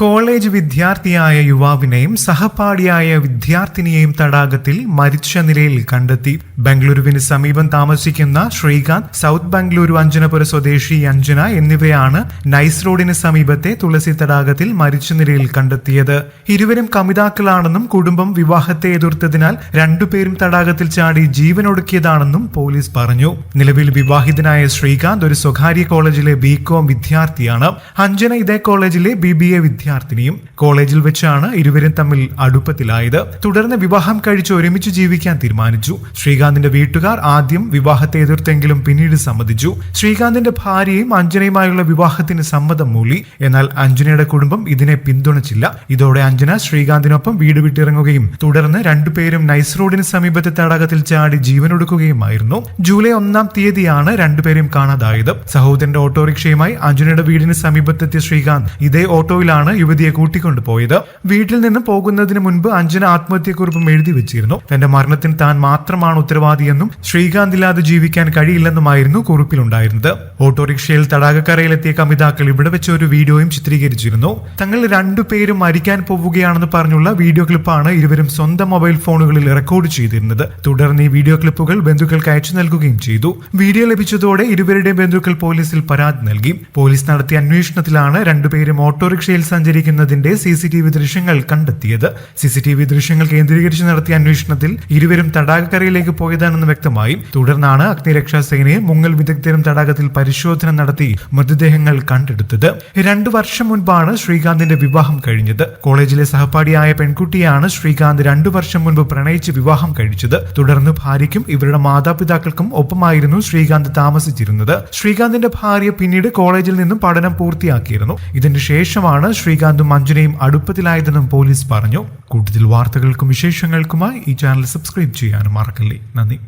College വിദ്യാർത്ഥിയായ യുവാവിനെയും സഹപാഠിയായ വിദ്യാർത്ഥിനിയെയും തടാകത്തിൽ മരിച്ച നിലയിൽ കണ്ടെത്തി. ബംഗളൂരുവിന് സമീപം താമസിക്കുന്ന ശ്രീകാന്ത് സൗത്ത് ബംഗളൂരു അഞ്ജനപുര സ്വദേശി അഞ്ജന എന്നിവയാണ് നൈസ് റോഡിന് സമീപത്തെ തുളസി തടാകത്തിൽ മരിച്ച നിലയിൽ കണ്ടെത്തിയത്. ഇരുവരും കമിതാക്കളാണെന്നും കുടുംബം വിവാഹത്തെ എതിർത്തതിനാൽ രണ്ടുപേരും തടാകത്തിൽ ചാടി ജീവനൊടുക്കിയതാണെന്നും പോലീസ് പറഞ്ഞു. നിലവിൽ വിവാഹിതനായ ശ്രീകാന്ത് ഒരു സ്വകാര്യ കോളേജിലെ ബികോം വിദ്യാർത്ഥിയാണ്. അഞ്ജന ഇതേ കോളേജിലെ ബി ബി എ വിദ്യാർത്ഥിനിയും കോളേജിൽ വെച്ചാണ് ഇരുവരും തമ്മിൽ അടുപ്പത്തിലായത്. തുടർന്ന് വിവാഹം കഴിച്ച് ഒരുമിച്ച് ജീവിക്കാൻ തീരുമാനിച്ചു. ശ്രീകാന്തിന്റെ വീട്ടുകാർ ആദ്യം വിവാഹത്തെ എതിർത്തെങ്കിലും പിന്നീട് സമ്മതിച്ചു. ശ്രീകാന്തിന്റെ ഭാര്യയും അഞ്ജനയുമായുള്ള വിവാഹത്തിന് സമ്മതം മൂളി. എന്നാൽ അഞ്ജനയുടെ കുടുംബം ഇതിനെ പിന്തുണച്ചില്ല. ഇതോടെ അഞ്ജന ശ്രീകാന്തിനൊപ്പം വീട് വിട്ടിറങ്ങുകയും തുടർന്ന് രണ്ടുപേരും നൈസ് റോഡിന് സമീപത്തെ തടാകത്തിൽ ചാടി ജീവനൊടുക്കുകയുമായിരുന്നു. ജൂലൈ ഒന്നാം തീയതിയാണ് രണ്ടുപേരും കാണാതായത്. സഹോദരന്റെ ഓട്ടോറിക്ഷയുമായി അഞ്ജനയുടെ വീടിന് സമീപത്തെത്തിയ ശ്രീകാന്ത് ഇതേ ഓട്ടോയിലാണ് യുവതിയെ കൂട്ടിക്കൊണ്ടു പോയത്. വീട്ടിൽ നിന്ന് പോകുന്നതിന് മുൻപ് അഞ്ജന ആത്മഹത്യക്കുറിപ്പും എഴുതി വെച്ചിരുന്നു. തന്റെ മരണത്തിന് താൻ മാത്രമാണ് ഉത്തരവാദിയെന്നും ശ്രീകാന്ത് ഇല്ലാതെ ജീവിക്കാൻ കഴിയില്ലെന്നുമായിരുന്നു കുറിപ്പിലുണ്ടായിരുന്നത്. ഓട്ടോറിക്ഷയിൽ തടാകക്കരയിലെത്തിയ കമിതാക്കൾ ഇവിടെ വെച്ച് ഒരു വീഡിയോയും ചിത്രീകരിച്ചിരുന്നു. തങ്ങൾ രണ്ടുപേരും മരിക്കാൻ പോവുകയാണെന്ന് പറഞ്ഞുള്ള വീഡിയോ ക്ലിപ്പാണ് ഇരുവരും സ്വന്തം മൊബൈൽ ഫോണുകളിൽ റെക്കോർഡ് ചെയ്തിരുന്നത്. തുടർന്ന് ഈ വീഡിയോ ക്ലിപ്പുകൾ ബന്ധുക്കൾക്ക് അയച്ചു നൽകുകയും ചെയ്തു. വീഡിയോ ലഭിച്ചതോടെ ഇരുവരുടെയും ബന്ധുക്കൾ പോലീസിൽ പരാതി നൽകി. പോലീസ് നടത്തിയ അന്വേഷണത്തിലാണ് രണ്ടുപേരും ഓട്ടോറിക്ഷയിൽ സഞ്ചരിക്കുന്നതിന്റെ സി സി ടി വി ദൃശ്യങ്ങൾ കണ്ടെത്തിയത്. സി സി ടി വി ദൃശ്യങ്ങൾ കേന്ദ്രീകരിച്ച് നടത്തിയ അന്വേഷണത്തിൽ ഇരുവരും തടാകക്കരയിലേക്ക് പോയതാണെന്ന് വ്യക്തമായി തുടർന്നാണ് അഗ്നിരക്ഷാ സേനയും മുങ്ങൽ വിദഗ്ധരും തടാകത്തിൽ പരിശോധന നടത്തി മൃതദേഹങ്ങൾ കണ്ടെടുത്തത്. രണ്ടു വർഷം മുൻപാണ് ശ്രീകാന്തിന്റെ വിവാഹം കഴിഞ്ഞത്. കോളേജിലെ സഹപാഠിയായ പെൺകുട്ടിയാണ് ശ്രീകാന്ത് രണ്ടു വർഷം മുൻപ് പ്രണയിച്ച് വിവാഹം കഴിച്ചത്. തുടർന്ന് ഭാര്യയ്ക്കും ഇവരുടെ മാതാപിതാക്കൾക്കും ഒപ്പമായിരുന്നു ശ്രീകാന്ത് താമസിച്ചിരുന്നത്. ശ്രീകാന്തിന്റെ ഭാര്യ പിന്നീട് കോളേജിൽ നിന്നും പഠനം പൂർത്തിയാക്കിയിരുന്നു. ഇതിന് ശേഷമാണ് ശ്രീകാന്തും മഞ്ജുനയും അടുപ്പത്തിലായതെന്നും പോലീസ് പറഞ്ഞു. കൂടുതൽ വാർത്തകൾക്കും വിശേഷങ്ങൾക്കുമായി ഈ ചാനൽ സബ്സ്ക്രൈബ് ചെയ്യാനും മറക്കല്ലേ. നന്ദി.